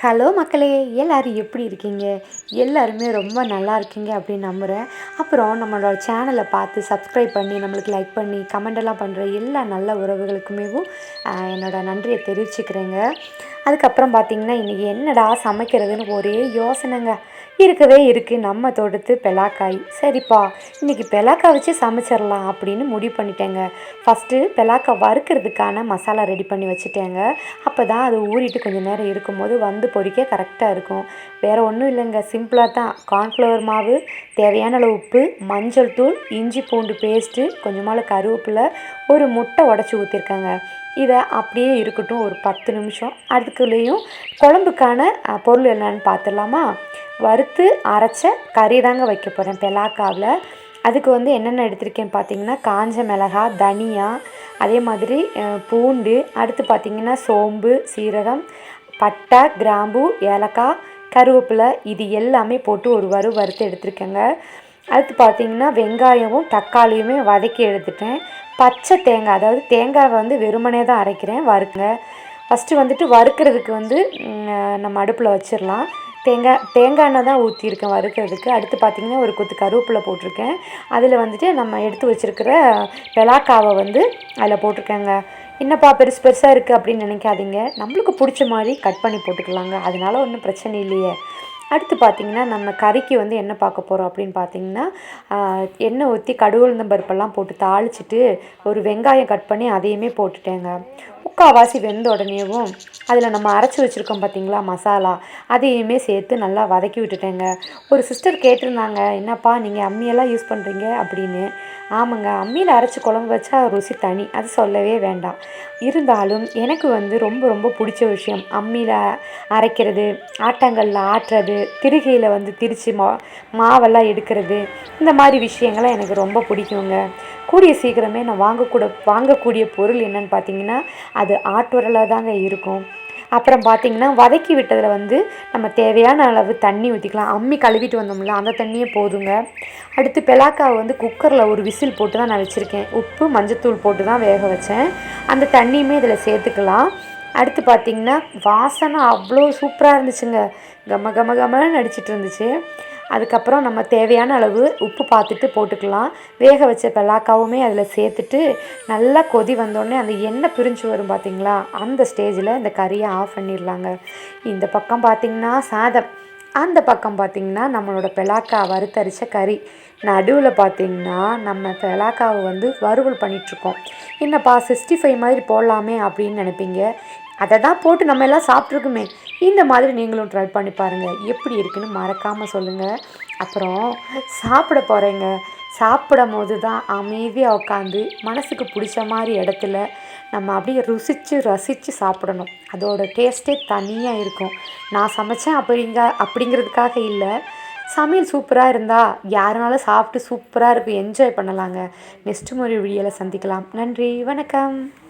Hello மக்களே எல்லோரும் எப்படி இருக்கீங்க? எல்லாருமே ரொம்ப நல்லா இருக்கீங்க அப்படின்னு நம்புகிறேன் அப்புறம் நம்மளோட சேனலை பார்த்து சப்ஸ்கிரைப் பண்ணி நம்மளுக்கு லைக் பண்ணி கமெண்ட் எல்லாம் பண்ணுற எல்லா நல்ல உறவுகளுக்குமேவும் என்னோட நன்றியை தெரிவிச்சுக்கிறேங்க. அதுக்கப்புறம் பார்த்தீங்கன்னா இன்றைக்கி என்னடா சமைக்கிறதுன்னு ஒரே யோசனைங்க. இருக்கவே இருக்குது நம்ம தோட்டத்து பெலாக்காய். சரிப்பா இன்றைக்கி பெலாக்காய் வச்சு சமைச்சிடலாம் அப்படின்னு முடிவு பண்ணிட்டேங்க. ஃபஸ்ட்டு பெலாக்காய் வறுக்கிறதுக்கான மசாலா ரெடி பண்ணி வச்சுட்டேங்க. அப்போ தான் அது ஊறிட்டு கொஞ்சம் நேரம் இருக்கும்போது வந்து பொறிக்க கரெக்டாக இருக்கும். வேறு ஒன்றும் இல்லைங்க. சிம்பிளாக தான். கார்ன்ஃப்ளவர் மாவு தேவையான அளவு உப்பு மஞ்சள் தூள் இஞ்சி பூண்டு பேஸ்ட்டு கொஞ்சமாக கருவேப்பிலை ஒரு முட்டை உடச்சி ஊற்றிருக்காங்க இதை அப்படியே இருக்கட்டும் ஒரு பத்து நிமிஷம். அதுக்குள்ளேயும் குழம்புக்கான பொருள் என்னன்னு பார்த்துடலாமா வறுத்து அரைச்ச கறி தாங்க வைக்க போகிறேன் பெலாக்காவில். அதுக்கு வந்து என்னென்ன எடுத்திருக்கேன் பார்த்தீங்கன்னா காஞ்ச மிளகாய் தனியா அதே மாதிரி பூண்டு அடுத்து பார்த்திங்கன்னா சோம்பு சீரகம் பட்டை கிராம்பு ஏலக்காய் கருவேப்பிலை இது எல்லாமே போட்டு ஒரு வறு வறுத்து எடுத்திருக்கேங்க. அடுத்து பார்த்தீங்கன்னா வெங்காயமும் தக்காளியுமே வதக்கி எடுத்துட்டேன். பச்சை தேங்காய் அதாவது தேங்காவை வந்து வெறுமனே தான் அரைக்கிறேன் வறுக்குங்க. ஃபஸ்ட்டு வந்துட்டு வறுக்கிறதுக்கு வந்து நம்ம அடுப்பில் வச்சிடலாம் தேங்காய் தேங்காய் எண்ணெய் தான் ஊற்றிருக்கேன் வறுக்கிறதுக்கு. அடுத்து பார்த்திங்கன்னா ஒரு கொத்து கருவேப்பிலை போட்டிருக்கேன். அதில் வந்துட்டு நம்ம எடுத்து வச்சுருக்கிற பெலாக்காவை வந்து அதில் போட்டிருக்கேங்க. என்னப்பா பெருசு பெருசாக இருக்குது அப்படின்னு நினைக்காதீங்க. நம்மளுக்கு பிடிச்ச மாதிரி கட் பண்ணி போட்டுக்கலாங்க. அதனால ஒன்றும் பிரச்சனை இல்லையே. அடுத்து பார்த்திங்கன்னா நம்ம கறிக்கு வந்து என்ன பார்க்க போகிறோம் அப்படின்னு பார்த்தீங்கன்னா எண்ணெய் ஊற்றி கடுகுளுந்தம் பருப்பெல்லாம் போட்டு தாளிச்சிட்டு ஒரு வெங்காயம் கட் பண்ணி அதையுமே போட்டுட்டேங்க. முக்கால்வாசி வெந்த உடனேவும் அதில் நம்ம அரைச்சி வச்சுருக்கோம் பார்த்தீங்களா மசாலா அதையுமே சேர்த்து நல்லா வதக்கி விட்டுட்டேங்க. ஒரு சிஸ்டர் கேட்டிருந்தாங்க என்னப்பா நீங்கள் அம்மியெல்லாம் யூஸ் பண்ணுறீங்க அப்படின்னு. ஆமாங்க அம்மியில் அரைச்சி குழம்பு வச்சா ருசி தனி அது சொல்லவே வேண்டாம். இருந்தாலும் எனக்கு வந்து ரொம்ப ரொம்ப பிடிச்ச விஷயம் அம்மியில் அரைக்கிறது ஆட்டாங்கல்லில் ஆட்டுறது திருகையில் வந்து திரிச்சு மா மாவெல்லாம் எடுக்கிறது இந்த மாதிரி விஷயங்கள்லாம் எனக்கு ரொம்ப பிடிக்குங்க. கூடிய சீக்கிரமே நான் வாங்கக்கூட வாங்கக்கூடிய பொருள் என்னன்னு பார்த்தீங்கன்னா அது ஆட்டுரலாக தாங்க இருக்கும். அப்புறம் பார்த்தீங்கன்னா வதக்கி விட்டதில் வந்து நம்ம தேவையான அளவு தண்ணி ஊற்றிக்கலாம் அம்மி கழுவிட்டு வந்தோம்ல அந்த தண்ணியே போதுங்க. அடுத்து பெலாக்காவை வந்து குக்கரில் ஒரு விசில் போட்டு தான் நான் வச்சுருக்கேன். உப்பு மஞ்சத்தூள் போட்டு தான் வேக வச்சேன். அந்த தண்ணியுமே இதில் சேர்த்துக்கலாம். அடுத்து பார்த்தீங்கன்னா வாசனை அவ்வளோ சூப்பராக இருந்துச்சுங்க. கம கம கமன்னு அடிச்சிட்டு இருந்துச்சு. அதுக்கப்புறம் நம்ம தேவையான அளவு உப்பு பார்த்துட்டு போட்டுக்கலாம். வேக வச்ச பலாக்காவுமே அதில் சேர்த்துட்டு நல்லா கொதி வந்தோடனே அந்த எண்ணெய் பிரிஞ்சு வரும் பார்த்திங்களா? அந்த ஸ்டேஜில் இந்த கறியை ஆஃப் பண்ணிடலாங்க. இந்த பக்கம் பார்த்திங்கன்னா சாதம். அந்த பக்கம் பார்த்தீங்கன்னா நம்மளோட பெலாக்கா வறுத்தரிச்ச கறி. நடுவில் பார்த்தீங்கன்னா நம்ம பெலாக்காவை வந்து வறுவல் பண்ணிகிட்ருக்கோம் என்னப்பா சிக்ஸ்டி ஃபைவ் மாதிரி போடலாமே அப்படின்னு நினைப்பீங்க. அதை தான் போட்டு நம்ம எல்லாம் சாப்பிட்ருக்குமே இந்த மாதிரி நீங்களும் ட்ரை பண்ணி பாருங்கள் எப்படி இருக்குன்னு மறக்காமல் சொல்லுங்கள் அப்புறம் சாப்பிட போகிறேங்க சாப்பிடும் போது தான் அமைதியாக உட்காந்து மனசுக்கு பிடிச்ச மாதிரி இடத்துல நம்ம அப்படியே ருசித்து ரசித்து சாப்பிடணும். அதோட டேஸ்ட்டே தனியாக இருக்கும். நான் சமைச்சேன் அப்படிங்க அப்படிங்கிறதுக்காக இல்லை. சமையல் சூப்பராக இருந்தால் யாருனாலும் சாப்பிட்டு சூப்பராக இருக்கும் என்ஜாய் பண்ணலாங்க. நெக்ஸ்ட் முறை வீடியோவில் சந்திக்கலாம். நன்றி. வணக்கம்.